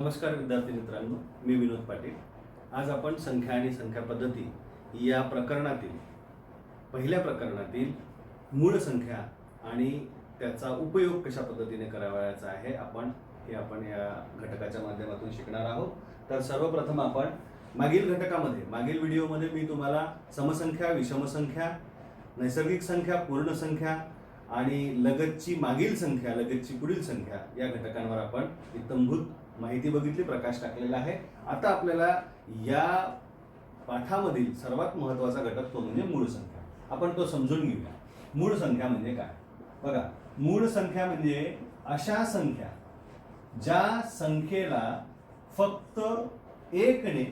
नमस्कार विद्यार्थी मित्रांनो मी विनोद पाटील. आज आपण संख्या आणि संख्या पद्धती या प्रकरणातील पहिल्या प्रकरणातील मूळ संख्या आणि त्याचा उपयोग कशा पद्धतीने करावयाचा आहे आपण हे आपण या घटकाच्या माध्यमातून शिकणार आहोत. तर सर्वप्रथम आपण मागील घटकामध्ये मागील व्हिडिओमध्ये मी तुम्हाला समसंख्या विषमसंख्या नैसर्गिक संख्या पूर्ण संख्या आणि लगतची मागील संख्या लगतची पुढील संख्या या घटकांवर आपण इत्तंभूत माहिती बघितली प्रकाश टाकलेला आहे. आता आपल्याला या पाठामधील सर्वात महत्त्वाचा घटक तो म्हणजे मूळ संख्या. आपण तो समजून घेऊया. मूळ संख्या म्हणजे काय? बघा मूळ संख्या म्हणजे अशा संख्या ज्या संख्येला फक्त एकने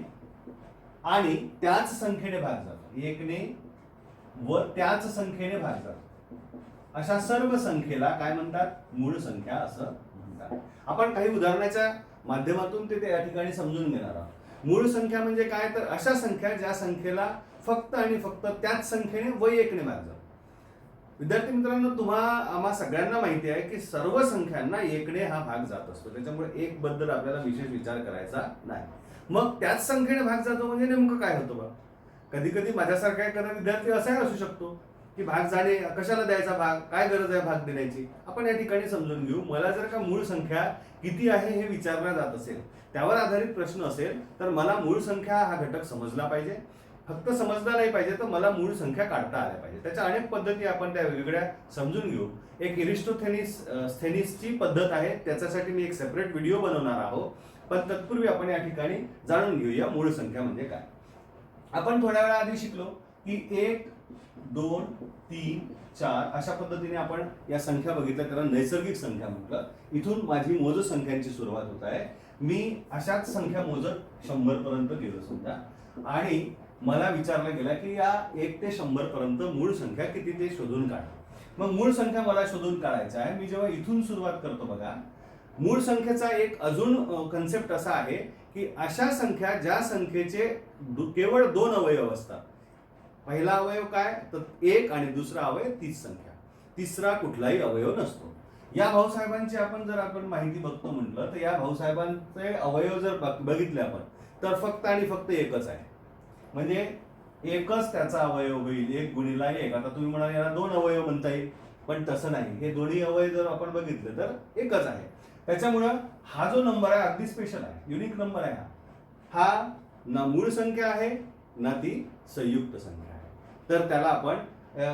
आणि त्याच संख्येने भाग जातो. एकने व त्याच संख्येने भाग जातो. अशा सर्व संख्येला काय म्हणतात? मूळ संख्या असं म्हणतात. आपण काही उदाहरणाच्या माध्यमातून ते त्या ठिकाणी समजून घेणार आहोत. मूळ संख्या म्हणजे काय? तर अशा संख्या ज्या संख्येला फक्त आणि फक्त त्याच संख्येने व एकने भाग विद्यार्थी मित्रांनो तुम्हा आम्हा सगळ्यांना माहिती आहे की सर्व संख्यांना एकने हा भाग जात असतो. त्याच्यामुळे एक बद्दल आपल्याला विशेष विचार करायचा नाही. मग त्याच संख्येने भाग जातो म्हणजे नेमकं काय होतं बा? कधी कधी माझ्यासारखा एखादा विद्यार्थी असाही असू शकतो. की भाग जाणे कशाला द्यायचा भाग? काय गरज आहे भाग देण्याची? आपण या ठिकाणी समजून घेऊ. मला जर का मूळ संख्या किती आहे हे विचारला जात असेल त्यावर आधारित प्रश्न असेल तर मला मूळ संख्या हा घटक समजला पाहिजे. फक्त समजला नाही पाहिजे तर मला मूळ संख्या काढता आल्या पाहिजे. त्याच्या अनेक पद्धती आपण त्या वेगवेगळ्या समजून घेऊ. एक इरिस्टोथेनिस स्थेनिसची पद्धत आहे. त्याच्यासाठी मी एक सेपरेट व्हिडिओ बनवणार आहोत. पण तत्पूर्वी आपण या ठिकाणी जाणून घेऊया मूळ संख्या म्हणजे काय. आपण थोड्या वेळा आधी शिकलो की एक दोन तीन चार अशा पद्धतीने आपण या संख्या बघितल्या. त्याला नैसर्गिक संख्या म्हटलं. इथून माझी मोज संख्यांची सुरुवात होत आहे. मी अशाच संख्या मोजत शंभर पर्यंत गेलो समजा. आणि मला विचारलं गेलं की या एक ते शंभर पर्यंत मूळ संख्या किती ते शोधून काढा. मग मूळ संख्या मला शोधून काढायचा आहे. मी जेव्हा इथून सुरुवात करतो बघा. मूळ संख्येचा एक अजून कन्सेप्ट असा आहे की अशा संख्या ज्या संख्येचे केवळ दोन अवयव असतात. पहिला अवयव काय? तर एक आणि दुसरा अवयव तीच संख्या. तिसरा कुठलाही अवयव नसतो. या भाऊसाहेबांची आपण जर आपण माहिती बघतो म्हटलं तर या भाऊसाहेबांचे अवयव जर बघ- बघितले आपण तर फक्त आणि फक्त एकच आहे. म्हणजे एकच त्याचा अवयव होईल एक गुणिला एक. आता तुम्ही म्हणाल याला दोन अवयव म्हणता येईल. पण तसं नाही. हे दोन्ही अवयव जर आपण बघितले तर एकच आहे. त्याच्यामुळं हा जो नंबर आहे अगदी स्पेशल आहे. युनिक नंबर आहे हा. हा ना मूळ संख्या आहे ना ती संयुक्त संख्या. तर त्याला आपण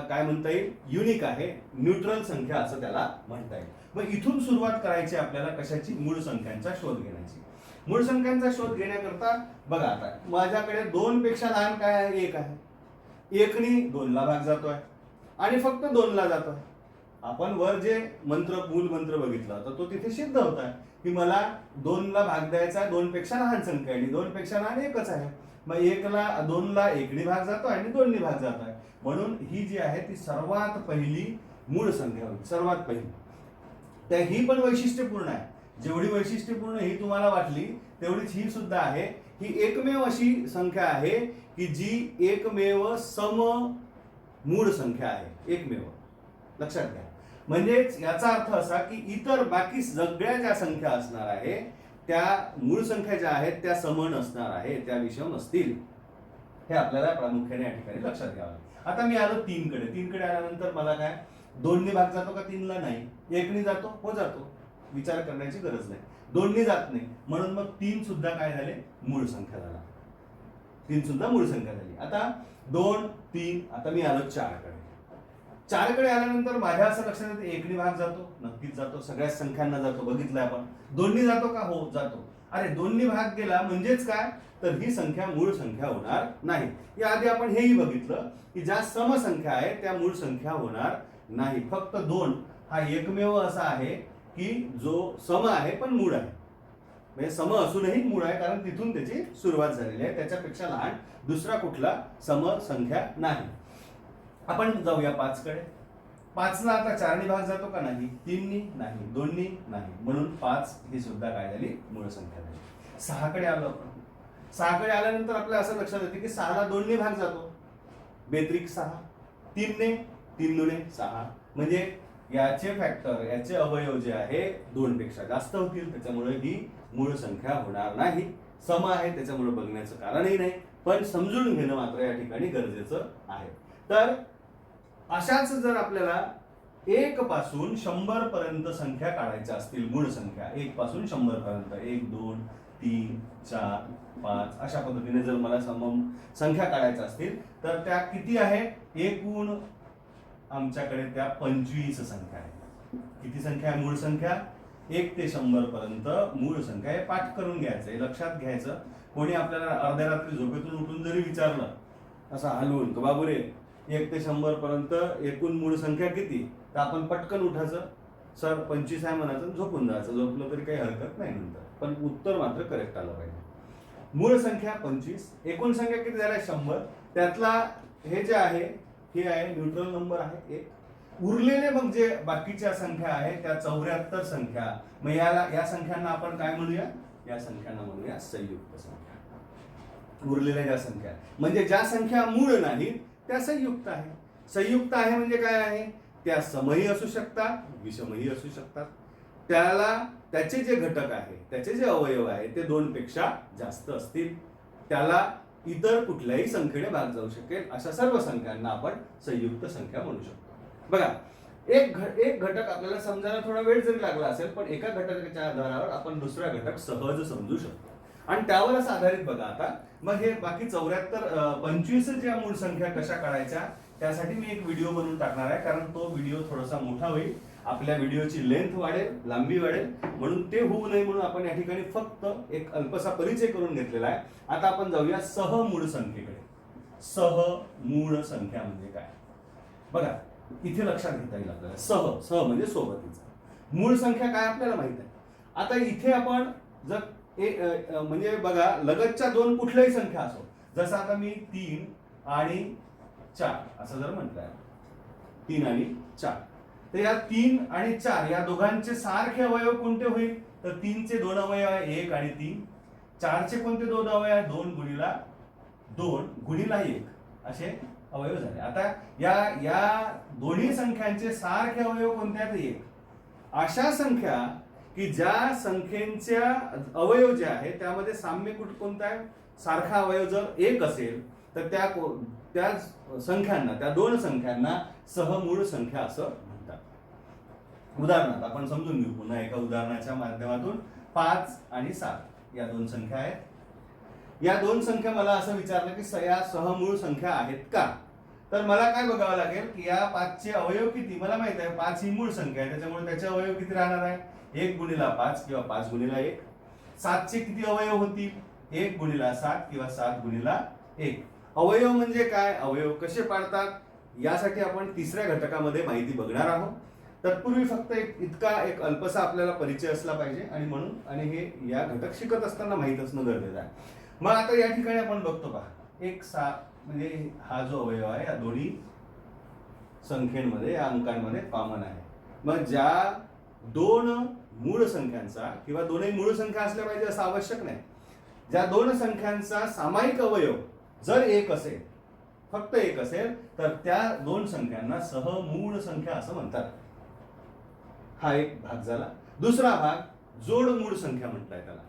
काय म्हणता येईल? युनिक आहे. न्यूट्रल संख्या असं त्याला म्हणता येईल. मग इथून सुरुवात करायची आपल्याला कशाची? मूळ संख्यांचा शोध घेण्याची. मूळ संख्यांचा शोध घेण्याकरता बघा आता माझ्याकडे दोन पेक्षा लहान काय आहे? एक आहे. एकनी दोनला भाग जातोय. आणि फक्त दोनला जातोय. आपण वर जे मंत्र मूल मंत्र बघितला तर तो तिथे सिद्ध होता. की मला दोनला भाग द्यायचा आहे दोन पेक्षा लहान संख्या आणि दोन पेक्षा लहान एकच आहे. मग एकला दोनला एकडी भाग जातो आणि दोननी भाग जात. आहे म्हणून ही जी आहे ती सर्वात पहिली मूळ संख्या होती सर्वात पहिली. तर ही पण वैशिष्ट्यपूर्ण आहे. जेवढी वैशिष्ट्यपूर्ण ही तुम्हाला वाटली तेवढीच ही सुद्धा आहे. ही एकमेव अशी संख्या आहे की जी एकमेव सम मूळ संख्या आहे. एकमेव. लक्षात घ्या. म्हणजेच याचा अर्थ असा की इतर बाकी सगळ्या ज्या संख्या असणार आहे त्या मूळ संख्या ज्या आहेत त्या सम असणार आहे त्या विषम असतील हे आपल्याला प्रामुख्याने या ठिकाणी लक्षात घ्यावं लागेल. आता मी आलो तीन कडे तीन कडे आल्यानंतर मला काय? दोनने भाग जातो का तीनला? नाही. एकनी जातो? हो जातो. विचार करण्याची गरज नाही. दोनने जात नाही. म्हणून मग तीन सुद्धा काय झाले? मूळ संख्या झाला. तीन सुद्धा मूळ संख्या झाली. आता दोन तीन आता मी आलो चार चारकडे आल्यानंतर माझ्या असं लक्षात येतं एकडी भाग जातो नक्कीच जातो सगळ्या संख्यांना जातो बघितलंय आपण. दोन्ही जातो का? हो जातो. अरे दोन्ही भाग गेला म्हणजेच काय? तर ही संख्या मूळ संख्या होणार नाही. याआधी आपण हेही बघितलं की ज्या समसंख्या आहे त्या मूळ संख्या होणार नाही. फक्त दोन. हा एकमेव असा आहे की जो सम आहे पण मूळ आहे. म्हणजे सम असूनही मूळ आहे कारण तिथून त्याची सुरुवात झालेली आहे. त्याच्यापेक्षा लहान दुसरा कुठला? समसंख्या नाही. आपण जाऊया पाच कडे पाचला आता चारनी भाग जातो का नाही? तीननी नाही दोननी नाही. म्हणून पाच ही सुद्धा काय झाली? मूळ संख्या झाली. सहाकडे आलो आपण. सहाकडे आल्यानंतर आपल्याला असं लक्षात येते की सहाला दोननी भाग जातो. बेत्रिक सहा तीनने तीन दुणे सहा. म्हणजे याचे फॅक्टर याचे अवयव जे आहे दोन पेक्षा जास्त होतील. त्याच्यामुळे ही मूळ संख्या होणार नाही. सम आहे त्याच्यामुळे बघण्याचं कारणही नाही. पण समजून घेणं मात्र या ठिकाणी गरजेचं आहे. तर अशाच जर आपल्याला एक पासून शंभर पर्यंत संख्या काढायच्या असतील मूळ संख्या एक पासून शंभर पर्यंत एक दोन तीन चार पाच अशा पद्धतीने जर मला सम संख्या काढायच्या असतील तर त्या किती आहे? एकूण आमच्याकडे त्या पंचवीस संख्या आहेत. किती संख्या आहे? मूळ संख्या? एक ते शंभर पर्यंत मूळ संख्या हे पाठ करून घ्यायचं हे लक्षात घ्यायचं. कोणी आपल्याला अर्ध्या रात्री झोपेतून उठून जरी विचारलं असं हलवून का बाबू रे एक ते शंभर पर्यंत एकूण मूळ संख्या किती? तर आपण पटकन उठायचं. सर पंचवीस आहे म्हणायचं झोपून जायचं. झोपलं तरी काही हरकत नाही नंतर. पण उत्तर मात्र करेक्ट आलं पाहिजे. मूळ संख्या पंचवीस. एकूण संख्या किती झाल्या शंभर. त्यातला हे जे आहे हे आहे न्यूट्रल नंबर आहे एक. उरलेले मग जे बाकीच्या संख्या आहे त्या चौऱ्याहत्तर संख्या. मग याला या संख्यांना आपण काय म्हणूया? या संख्यांना म्हणूया संयुक्त संख्या. उरलेल्या ज्या संख्या म्हणजे ज्या संख्या मूळ नाहीत त्या संयुक्त आहे. संयुक्त आहे म्हणजे काय आहे? त्या समही असू शकतात विषमही असू शकतात. त्याला त्याचे जे घटक आहे त्याचे जे अवयव आहे ते दोन पेक्षा जास्त असतील. त्याला इतर कुठल्याही संख्येने भाग जाऊ शकेल. अशा सर्व संख्यांना आपण संयुक्त संख्या म्हणू शकतो. बघा एक घ एक घटक आपल्याला समजायला थोडा वेळ जरी लागला असेल पण एका घटकाच्या आधारावर आपण दुसरा घटक सहज समजू शकतो. आणि त्यावरच आधारित बघा आता. मग हे बाकी चौऱ्याहत्तर पंचवीस ज्या मूळ संख्या कशा काढायच्या त्यासाठी मी एक व्हिडिओ बनवून टाकणार आहे. कारण तो व्हिडिओ थोडासा मोठा होईल. आपल्या व्हिडिओची लेंथ वाढेल लांबी वाढेल. म्हणून ते होऊ नये म्हणून आपण या ठिकाणी फक्त एक अल्पसा परिचय करून घेतलेला आहे. आता आपण जाऊया सहमूळ संख्येकडे. सह मूळ संख्या म्हणजे काय? बघा इथे लक्षात घेता येईल आपल्याला. सह सह म्हणजे सोबतीचा. मूळ संख्या काय आपल्याला माहीत आहे? आता इथे आपण जर ए- म्हणजे बघा लगतच्या दोन कुठल्याही संख्या असो जसं आता मी तीन आणि चार असं जर म्हटलंय. तीन आणि चार. तर या तीन आणि चार या दोघांचे सारखे अवयव कोणते होईल? तर तीनचे दोन अवयव आहे एक आणि तीन. चारचे कोणते दोन अवयव आहे? दोन गुणीला दोन गुणीला एक. असे अवयव झाले. आता या या दोन्ही संख्यांचे सारखे अवयव कोणते आहेत? एक. अशा संख्या की ज्या संख्येच्या अवयव जे आहे त्यामध्ये साम्य कुठ कोणता आहे? सारखा अवयव जर एक असेल तर त्या को- त्या संख्यांना त्या दोन संख्यांना सहमूळ संख्या असं म्हणतात. उदाहरणार्थ आपण समजून घेऊ पुन्हा एका उदाहरणाच्या माध्यमातून पाच आणि सात या दोन संख्या आहेत. या दोन संख्या मला असं विचारलं की स- या सहमूळ संख्या आहेत का? तर मला काय बघावं लागेल की या पाचचे अवयव किती? मला माहीत आहे पाच ही मूळ संख्या आहे त्याच्यामुळे त्याचे अवयव किती राहणार आहे? एक गुणीला पाच किंवा पाच गुणीला एक. सातचे किती अवयव होतील? एक गुणीला सात किंवा सात गुणीला एक. अवयव म्हणजे काय? अवयव कसे पाडतात? यासाठी आपण तिसऱ्या घटकामध्ये माहिती बघणार आहोत. तत्पूर्वी फक्त एक इतका एक अल्पसा आपल्याला परिचय असला पाहिजे आणि म्हणून आणि हे या घटक शिकत असताना माहीत असणं गरजेचं आहे. मग आता या ठिकाणी आपण बघतो पहा. एक सा म्हणजे हा जो अवयव आहे या दोन्ही संख्येमध्ये या अंकांमध्ये कॉमन आहे. मग ज्या दोन मूळ संख्यांचा किंवा दोनही मूळ संख्या असल्या पाहिजे असं आवश्यक नाही. ज्या दोन संख्यांचा सामायिक अवयव जर एक असेल फक्त एक असेल तर त्या दोन संख्यांना सहमूळ संख्या असं म्हणतात. हा एक भाग झाला. दुसरा भाग जोड मूळ संख्या म्हटलाय त्याला.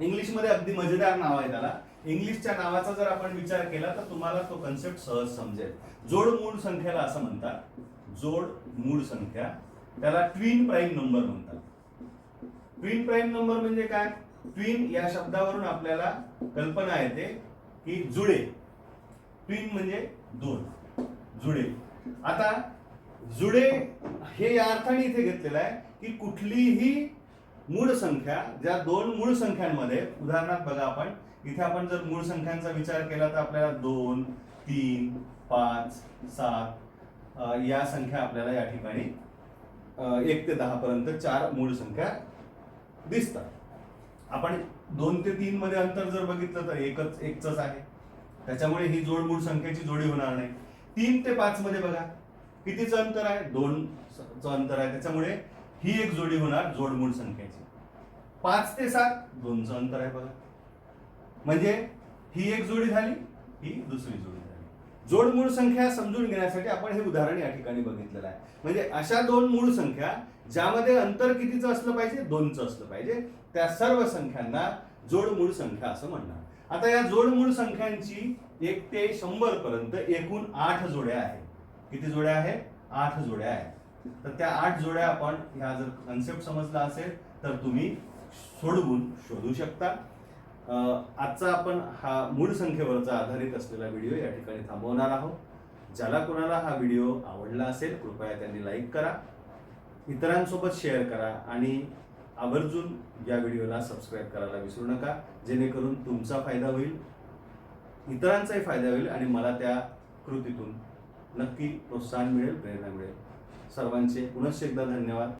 इंग्लिशमध्ये अगदी मजेदार नाव आहे त्याला. इंग्लिशच्या नावाचा जर आपण विचार केला तर तुम्हाला तो कन्सेप्ट सहज समजेल. जोड मूळ संख्येला असं म्हणतात. जोड मूळ संख्या. त्याला ट्विन प्राईम नंबर म्हणतात. ट्विन प्राईम नंबर म्हणजे काय? ट्विन या शब्दावरून आपल्याला कल्पना येते की जुळे. ट्विन म्हणजे दोन. जुळे. आता जुळे हे या अर्थाने इथे घेतलेलं आहे की कुठलीही मूळ संख्या ज्या दोन मूळ संख्यांमध्ये उदाहरणार्थ बघा आपण इथे आपण जर मूळ संख्यांचा विचार केला तर आपल्याला दोन तीन पाच सात या संख्या आपल्याला या ठिकाणी एक ते दहा पर्यंत चार मूळ संख्या दिसतात. आपण दोन ते तीन मध्ये अंतर जर बघितलं तर एकच एकच आहे. त्याच्यामुळे ही जोड मूळ संख्येची जोडी होणार नाही. तीन ते पाच मध्ये बघा कितीचं अंतर आहे? दोन च अंतर आहे. त्याच्यामुळे ही एक जोडी होणार जोडमूळ संख्येची. पाच ते सात दोनचं अंतर आहे बघा. म्हणजे ही एक जोडी झाली ही दुसरी जोडी झाली. जोडमूळ संख्या समजून घेण्यासाठी आपण हे उदाहरण या ठिकाणी बघितलेलं आहे. म्हणजे अशा दोन मूळ संख्या ज्यामध्ये अंतर कितीचं असलं पाहिजे? दोनचं असलं पाहिजे. त्या सर्व संख्यांना जोड मूळ संख्या असं म्हणणार. आता या जोड मूळ संख्यांची एक ते शंभर पर्यंत एकूण आठ जोड्या आहेत. किती जोड्या आहेत? आठ जोड्या आहेत. तर त्या आठ जोड्या आपण ह्या जर कन्सेप्ट समजला असेल तर तुम्ही सोडवून शोधू शकता. आजचा आपण हा मूळ संख्येवरचा आधारित असलेला व्हिडिओ या ठिकाणी थांबवणार आहोत. ज्याला कोणाला हा व्हिडिओ आवडला असेल कृपया त्यांनी लाईक करा. इतरांसोबत शेअर करा आणि आवर्जून या व्हिडिओला सबस्क्राईब करायला विसरू नका. जेणेकरून तुमचा फायदा होईल इतरांचाही फायदा होईल आणि मला त्या कृतीतून नक्की प्रोत्साहन मिळेल प्रेरणा मिळेल. सर्वांचे पुनश्च एकदा धन्यवाद.